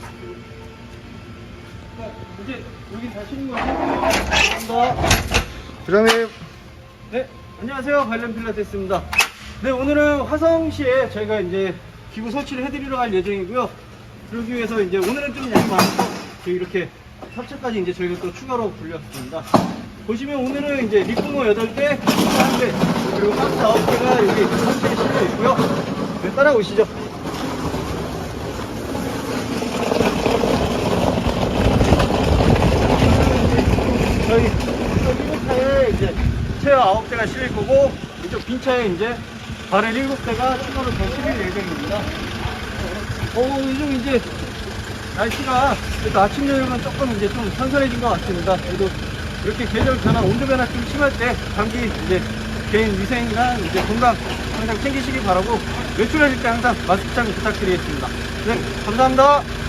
자, 이제 여기 다시는 거죠? 감사합니다. 부장님 네, 안녕하세요. 발렌 필라테스입니다. 네, 오늘은 화성시에 저희가 이제 기구 설치를 해드리러 갈 예정이고요. 그러기 위해서 이제 오늘은 좀 양이 많아서 이렇게 합체까지 이제 저희가 또 추가로 불렸습니다. 보시면 오늘은 이제 리포머 8개, 1대, 그리고 박스 9개가 여기 설치에 실려 있고요. 네, 따라오시죠. 저희 이쪽 1차에 이제 체어 9대가 실릴 거고 이쪽 빈 차에 이제 바렐 7대가 추가로 더 실릴 예정입니다. 어, 요즘 이제 날씨가 그래도 아침 저녁은 조금 이제 좀 선선해진 것 같습니다. 그래도 이렇게 계절 변화, 온도 변화 좀 심할 때 감기 이제 개인 위생이나 이제 건강 항상 챙기시기 바라고 외출하실 때 항상 마스크 착용 부탁드리겠습니다. 네, 감사합니다.